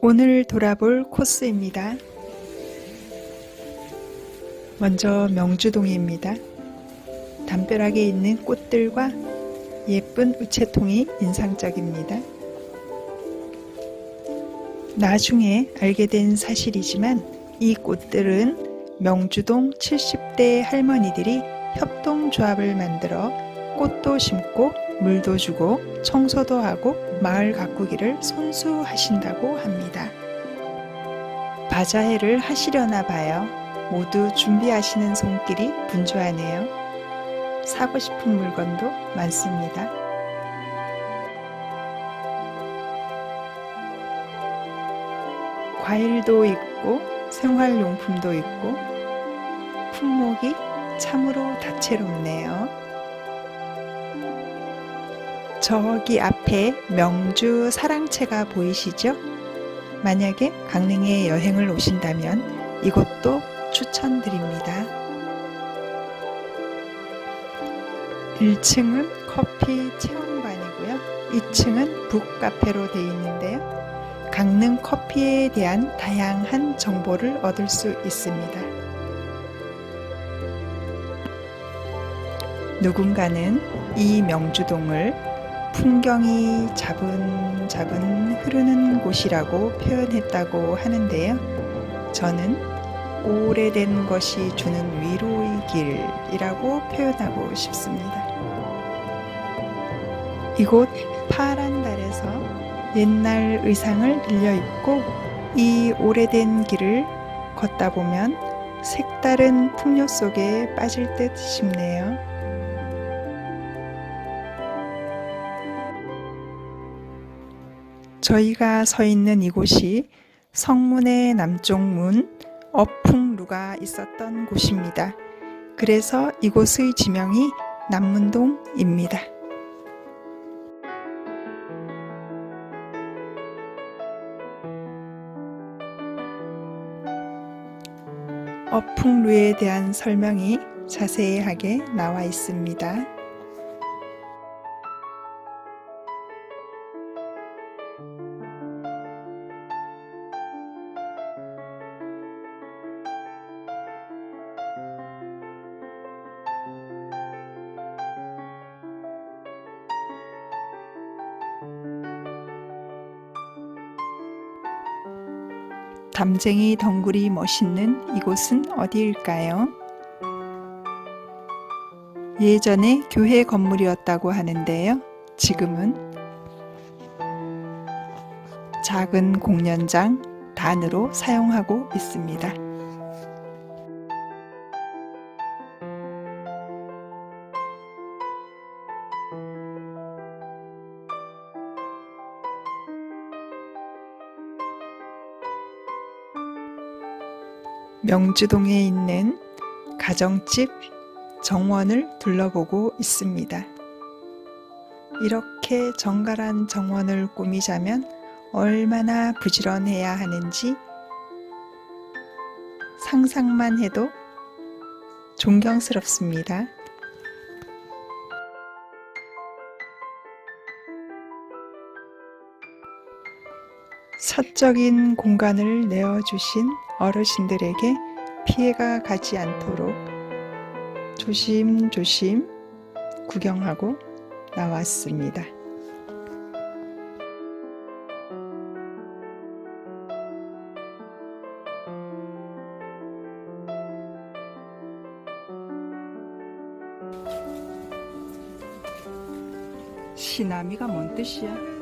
오늘 돌아볼 코스입니다. 먼저 명주동입니다. 담벼락에 있는 꽃들과 예쁜 우체통이 인상적입니다. 나중에 알게 된 사실이지만 이 꽃들은 명주동 70대 할머니들이 협동조합을 만들어 꽃도 심고 물도 주고 청소도 하고 마을 가꾸기를 손수 하신다고 합니다. 바자회를 하시려나 봐요. 모두 준비하시는 손길이 분주하네요. 사고 싶은 물건도 많습니다. 과일도 있고 생활용품도 있고 품목이 참으로 다채롭네요. 저기 앞에 명주 사랑채가 보이시죠? 만약에 강릉에 여행을 오신다면 이곳도 추천드립니다. 1층은 커피 체험관이고요. 2층은 북카페로 되어 있는데요. 강릉 커피에 대한 다양한 정보를 얻을 수 있습니다. 누군가는 이 명주동을 풍경이 자분자분 흐르는 곳이라고 표현했다고 하는데요. 저는 오래된 것이 주는 위로의 길이라고 표현하고 싶습니다. 이곳 파란 달에서 옛날 의상을 빌려 입고 이 오래된 길을 걷다 보면 색다른 풍요 속에 빠질 듯 싶네요. 저희가 서 있는 이곳이 성문의 남쪽 문 어풍루가 있었던 곳입니다. 그래서 이곳의 지명이 남문동입니다. 어풍루에 대한 설명이 자세하게 나와 있습니다. 담쟁이 덩굴이 멋있는 이곳은 어디일까요? 예전에 교회 건물이었다고 하는데요. 지금은 작은 공연장 단으로 사용하고 있습니다. 명주동에 있는 가정집 정원을 둘러보고 있습니다. 이렇게 정갈한 정원을 꾸미자면 얼마나 부지런해야 하는지 상상만 해도 존경스럽습니다. 사적인 공간을 내어주신 어르신들에게 피해가 가지 않도록 조심조심 구경하고 나왔습니다. 시나미가 뭔 뜻이야?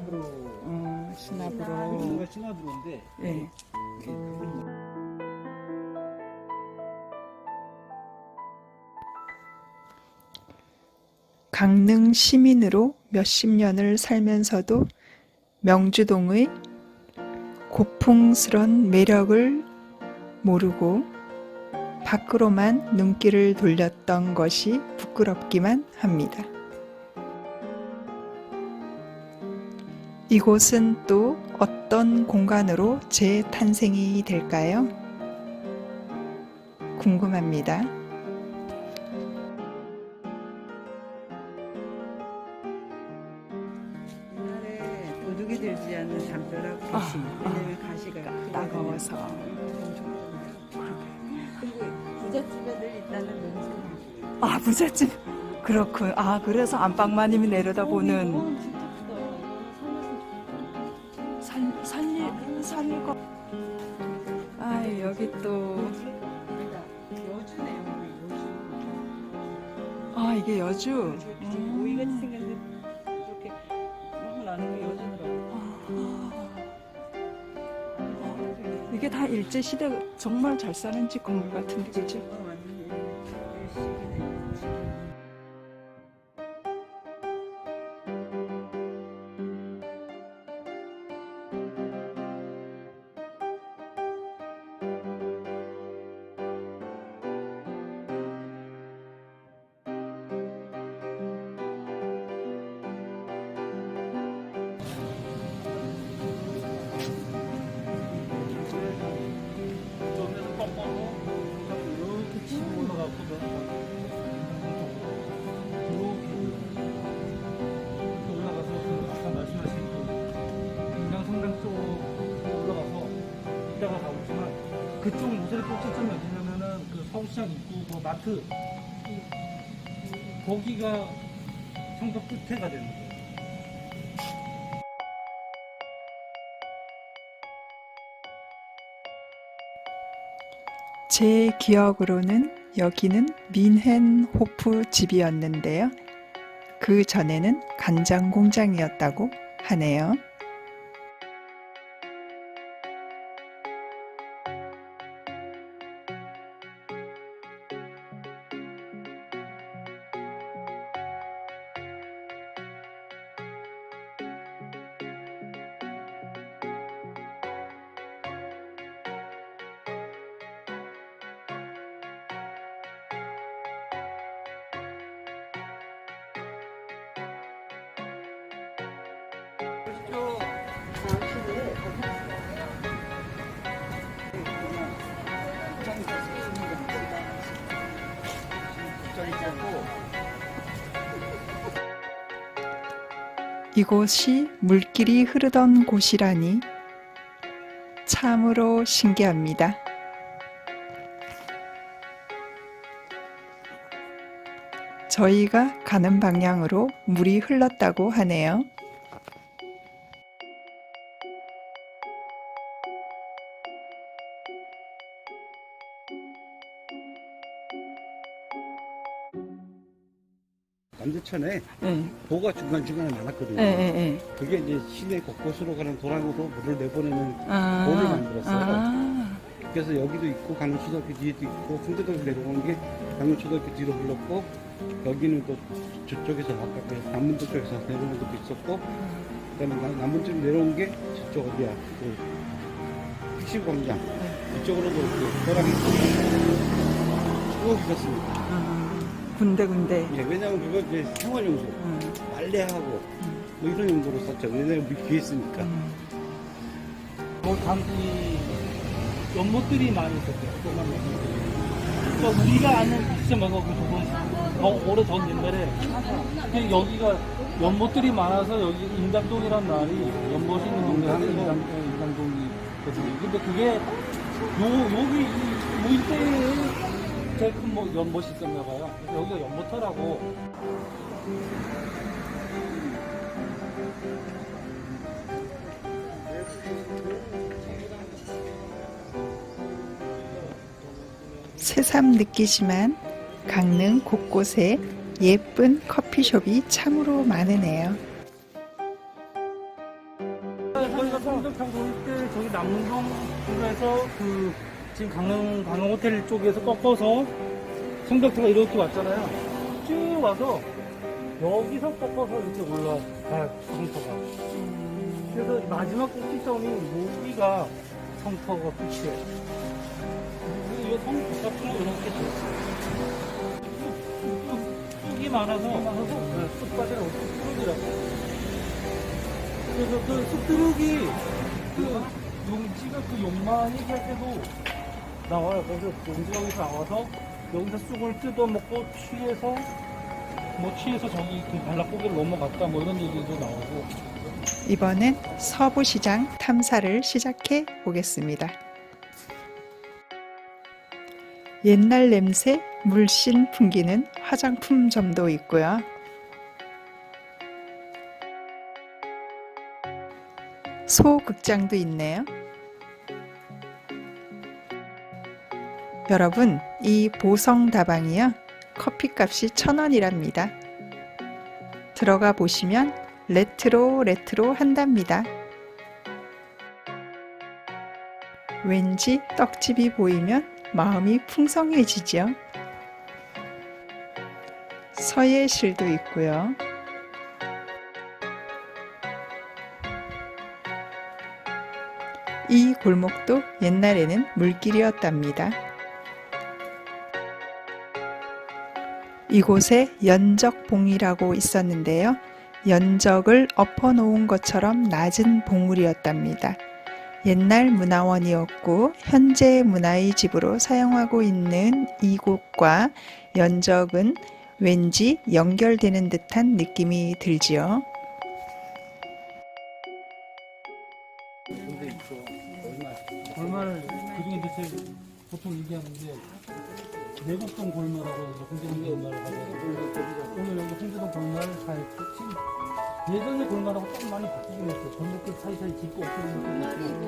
시나브로 어, 시나브로. 여기가 시나브로인데 예. 이게 그분이 강릉 시민으로 몇십 년을 살면서도 명주동의 고풍스런 매력을 모르고 밖으로만 눈길을 돌렸던 것이 부끄럽기만 합니다. 이곳은 또 어떤 공간으로 재탄생이 될까요? 궁금합니다. 목이 들지 않는 담벼락 가시. 왜냐면 가시가 따가워서. 엄청 좋잖아요. 그리고 부잣집에 늘 있다는 냄새. 아 부잣집 그렇군. 아 그래서 안방마님이 내려다보는 살거. 아 여기 또. 여주네요. 여주. 아 이게 여주. 오이같이 생겼는데 이렇게 막 나는 게 여주더라고. 아, 이게 다 일제 시대 정말 잘 사는 집 건물 같은데 그죠? 서울시장 입구 그 마트 거기가 성도 끝에가 되는 거예요. 제 기억으로는 여기는 민헨호프 집이었는데요. 그 전에는 간장 공장이었다고 하네요. 이곳이 물길이 흐르던 곳이라니 참으로 신기합니다. 저희가 가는 방향으로 물이 흘렀다고 하네요. 남대천에 네, 도가 중간중간에 많았거든요. 네, 네. 그게 이제 시내 곳곳으로 가는 도랑으로 물을 내보내는 아, 돌을 만들었어요. 아, 그래서 여기도 있고 강릉초등학교 뒤에도 있고 풍대동에서 내려오는 게 강릉초등학교 뒤로 흘렀고 여기는 또 저쪽에서 아까 그 남문도 쪽에서 내려오는 것도 있었고 그다음에 남- 남문 쪽 내려온 게 저쪽 어디야 그 택시광장 이쪽으로도 그 도랑이 쭉 있었습니다. 아, 군데군데. 예, 왜냐면 그거 이제 생활용수 음, 빨래하고 뭐 이런 용도로 썼죠. 왜냐면 우리 귀에 쓰니까. 음. 뭐 당시 연못들이 많이 있었대요. 조그만 연못들이. 그러니까 우리가 아는 시점하고 그 조금 더 오래 전 옛날에 그 여기가 연못들이 많아서 여기 인담동이란 말이 연못이 있는 동네가 인담, 어, 인담동이 거든요. 근데 그게 요 여기 이- 뭐 이때에 제일 큰 뭐 연못이 있었나 봐요. 여기가 연못터라고 새삼 느끼지만 강릉 곳곳에 예쁜 커피숍이 참으로 많으네요. 저희가 성덕탕 돌때 저기 남문동에서 그 지금 강릉 강릉 호텔 쪽에서 꺾어서 성덕탕가 이렇게 왔잖아요. 쭉 와서 여기서 꺾어서 이렇게 올라가 성터가. 그래서 마지막 꼭지점이 여기가 성터가 끝이에요. 그리고 이성 같은 거 이렇게 돼. 쑥이 많아서 네, 쑥밭이라고 쑥이라고. 그래서 그 쑥두룩이 그 용지가 그 용만이 할 때도 나와요. 용지가 여기서 나와서 여기서 쑥을 뜯어먹고 취해서 뭐 취해서 저기 그 발락고개를 넘어갔다 뭐 이런 얘기도 나오고 이번엔 서부시장 탐사를 시작해 보겠습니다. 옛날 냄새 물씬 풍기는 화장품점도 있고요. 소극장도 있네요. 여러분, 이 보성 다방이요. 커피값이 천 원이랍니다. 들어가 보시면 레트로 레트로 한답니다. 왠지 떡집이 보이면 마음이 풍성해지죠. 서예실도 있고요. 이 골목도 옛날에는 물길이었답니다. 이곳에 연적봉이라고 있었는데요. 연적을 엎어놓은 것처럼 낮은 봉우리였답니다. 옛날 문화원이었고 현재 문화의 집으로 사용하고 있는 이곳과 연적은 왠지 연결되는 듯한 느낌이 들지요. 골말 그중에 대체 보통 얘기하는 게 내곡동 골말하고 해서 예전에 골말하고 좀 많이 바뀌긴 했어. 건너길 사이사이 짓고 없어진 것도 있고.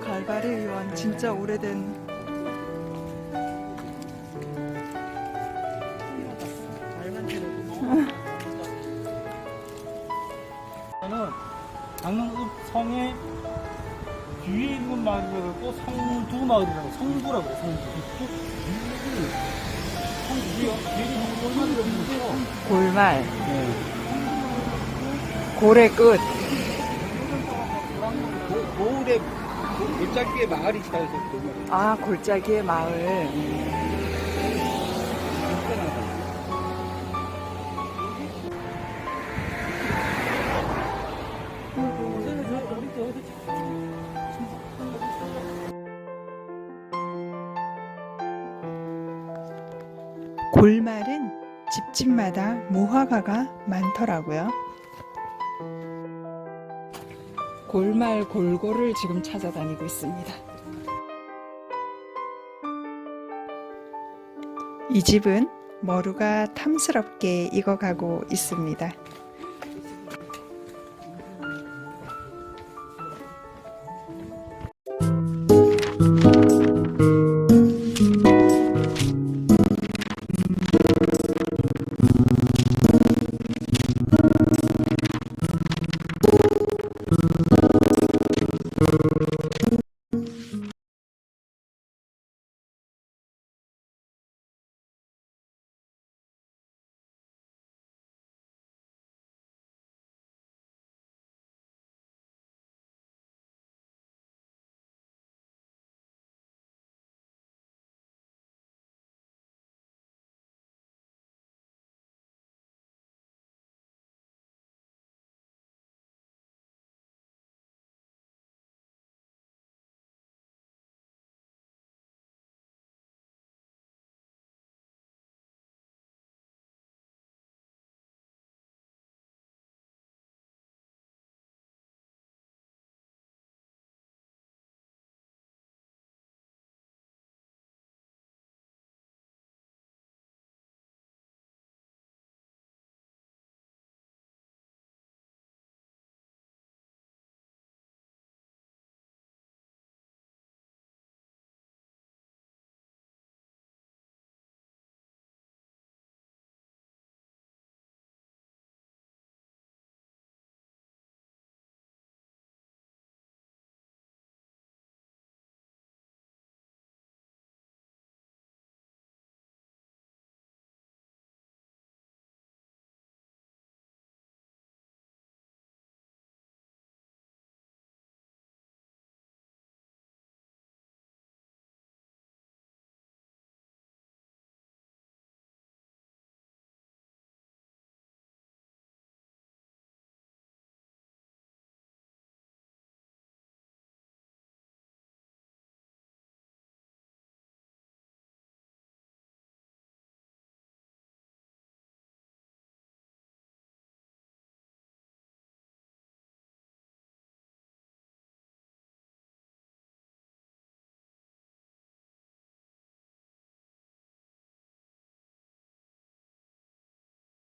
갈바리 요원 진짜 오래된 저는 강릉읍 성의 뒤에 있는 마을이라고 성두 마을이라고 성구라고 해요. 성구. 성구요. 뒤에 있는 골말이라고 있어요. 골말, 고래 끝. 고을에 골짜기에 마을이 있다 해서 그 아, 골짜기의 마을. 골말은 집집마다 무화과가 많더라고요. 골말 골고를 지금 찾아다니고 있습니다. 이 집은 머루가 탐스럽게 익어가고 있습니다.